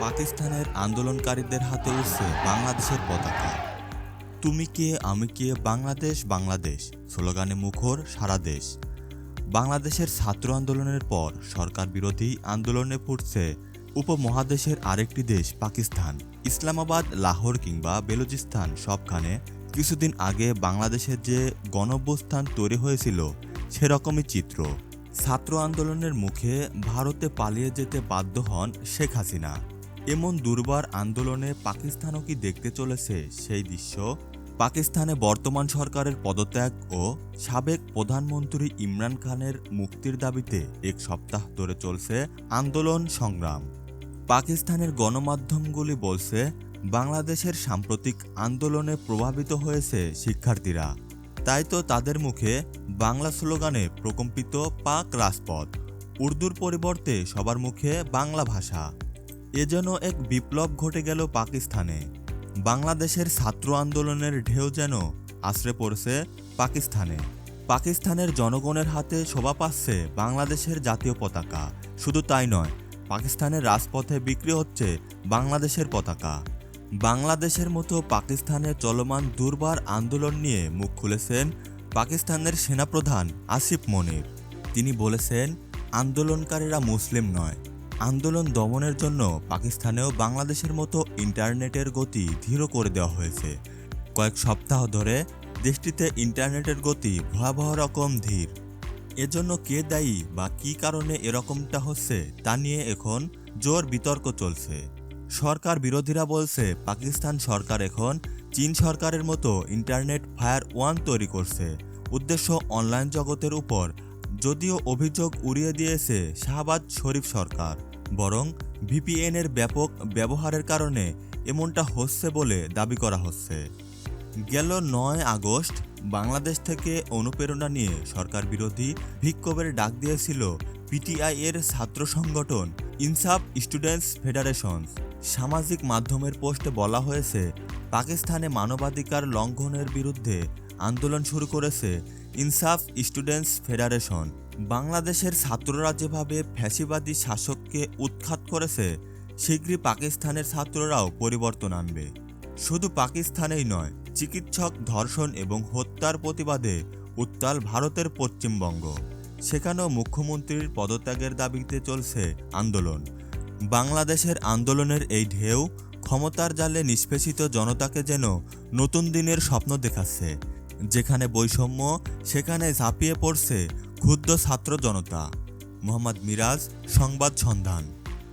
পাকিস্তানের আন্দোলনকারীদের হাতে উঠছে বাংলাদেশের পতাকা। তুমি কে, আমি কে, বাংলাদেশ বাংলাদেশ, স্লোগানে মুখর সারা দেশ। বাংলাদেশের ছাত্র আন্দোলনের পর সরকার বিরোধী আন্দোলনে ফুটছে উপমহাদেশের আরেকটি দেশ পাকিস্তান। ইসলামাবাদ, লাহোর কিংবা বেলুচিস্তান সবখানে কিছুদিন আগে বাংলাদেশের যে গণঅভ্যুত্থান তৈরি হয়েছিল সেরকমই চিত্র। ছাত্র আন্দোলনের মুখে ভারতে পালিয়ে যেতে বাধ্য হন শেখ হাসিনা। এমন দুর্বার আন্দোলনে পাকিস্তানও কি দেখতে চলেছে সেই দৃশ্য? পাকিস্তানে বর্তমান সরকারের পদত্যাগ ও সাবেক প্রধানমন্ত্রী ইমরান খানের মুক্তির দাবিতে এক সপ্তাহ ধরে চলছে আন্দোলন সংগ্রাম। পাকিস্তানের গণমাধ্যমগুলি বলছে, বাংলাদেশের সাম্প্রতিক আন্দোলনে প্রভাবিত হয়েছে শিক্ষার্থীরা। তাই তো তাদের মুখে বাংলা স্লোগানে প্রকম্পিত পাক রাজপথ। উর্দুর পরিবর্তে সবার মুখে বাংলা ভাষা। এ যেন এক বিপ্লব ঘটে গেল পাকিস্তানে। বাংলাদেশের ছাত্র আন্দোলনের ঢেউ যেন আশ্রে পড়ছে পাকিস্তানে। পাকিস্তানের জনগণের হাতে শোভা পাচ্ছে বাংলাদেশের জাতীয় পতাকা। শুধু তাই নয়, পাকিস্তানের রাজপথে বিক্রি হচ্ছে বাংলাদেশের পতাকা। বাংলাদেশের মতো পাকিস্তানে চলমান দুর্বার আন্দোলন নিয়ে মুখ খুলেছেন পাকিস্তানের সেনাপ্রধান আসিফ মনির। তিনি বলেছেন, আন্দোলনকারীরা মুসলিম নয়। আন্দোলন দমনের জন্য পাকিস্তানেও বাংলাদেশের মতো ইন্টারনেটের গতি ধীর করে দেওয়া হয়েছে। কয়েক সপ্তাহ ধরে দেশটিতে ইন্টারনেটের গতি ভয়াবহ রকম ধীর। এজন্য কে দায়ী বা কী কারণে এরকমটা হচ্ছে তা নিয়ে এখন জোর বিতর্ক চলছে। সরকার বিরোধীরা বলছে, পাকিস্তান সরকার এখন চীন সরকারের মতো ইন্টারনেট ফায়ার ওয়ান তৈরি করছে। উদ্দেশ্য অনলাইন জগতের উপর। যদিও অভিযোগ উড়িয়ে দিয়েছে শাহবাজ শরীফ সরকার, বরং ভিপিএন এর ব্যাপক ব্যবহারের কারণে এমনটা হচ্ছে বলে দাবি করা হচ্ছে। গেল নয় আগস্ট বাংলাদেশ থেকে অনুপ্রেরণা নিয়ে সরকার বিরোধী বিক্ষোভের ডাক দিয়েছিল পিটিআই এর ছাত্র সংগঠন ইনসাফ স্টুডেন্টস ফেডারেশন। সামাজিক মাধ্যমের পোস্টে বলা হয়েছে, পাকিস্তানে মানবাধিকার লঙ্ঘনের বিরুদ্ধে আন্দোলন শুরু করেছে ইনসাফ স্টুডেন্টস ফেডারেশন। বাংলাদেশের ছাত্ররা যেভাবে ফ্যাসিবাদী শাসককে উৎখাত করেছে, শীঘ্রই পাকিস্তানের ছাত্ররাও পরিবর্তন আনবে। শুধু পাকিস্তানেই নয়, চিকিৎসক ধর্ষণ এবং হত্যার প্রতিবাদে উত্তাল ভারতের পশ্চিমবঙ্গ। সেখানেও মুখ্যমন্ত্রীর পদত্যাগের দাবিতে চলছে আন্দোলন। বাংলাদেশের আন্দোলনের এই ঢেউ ক্ষমতার জালে নিষ্পেষিত জনতাকে যেন নতুন দিনের স্বপ্ন দেখাচ্ছে, যেখানে বৈষম্য, সেখানে ঝাঁপিয়ে পড়ছে ক্ষুদ্র ছাত্র জনতা। মোহাম্মদ মিরাজ, সংবাদ সন্ধান।